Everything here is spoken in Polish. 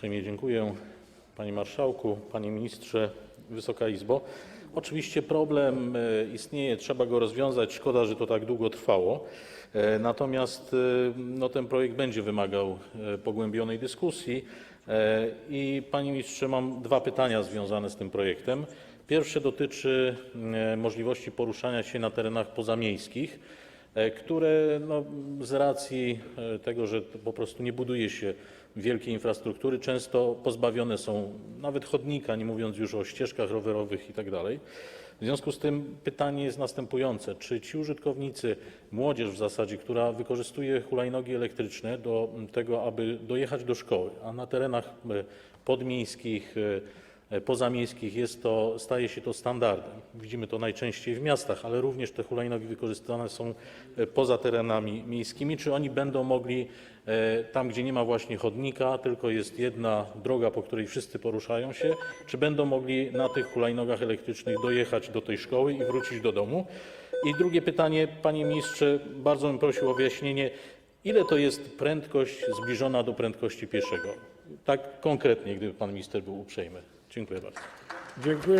Uprzejmie dziękuję. Panie Marszałku, Panie Ministrze, Wysoka Izbo! Oczywiście problem e, istnieje, trzeba go rozwiązać. Szkoda, że to tak długo trwało. E, Natomiast e, no, ten projekt będzie wymagał pogłębionej dyskusji. I Panie Ministrze, mam dwa pytania związane z tym projektem. Pierwsze dotyczy możliwości poruszania się na terenach pozamiejskich które no, z racji e, tego, że po prostu nie buduje się wielkiej infrastruktury, często pozbawione są nawet chodnika, nie mówiąc już o ścieżkach rowerowych itd. W związku z tym pytanie jest następujące. Czy ci użytkownicy, młodzież w zasadzie, która wykorzystuje hulajnogi elektryczne do tego, aby dojechać do szkoły, a na terenach e, podmiejskich, e, pozamiejskich jest to, staje się to standardem. Widzimy to najczęściej w miastach, ale również te hulajnogi wykorzystywane są e, poza terenami miejskimi. Czy oni będą mogli e, tam, gdzie nie ma właśnie chodnika, tylko jest jedna droga, po której wszyscy poruszają się, czy będą mogli na tych hulajnogach elektrycznych dojechać do tej szkoły i wrócić do domu? I drugie pytanie, panie ministrze, bardzo bym prosił o wyjaśnienie, ile to jest prędkość zbliżona do prędkości pieszego? Tak konkretnie, gdyby pan minister był uprzejmy. Dziękuję bardzo.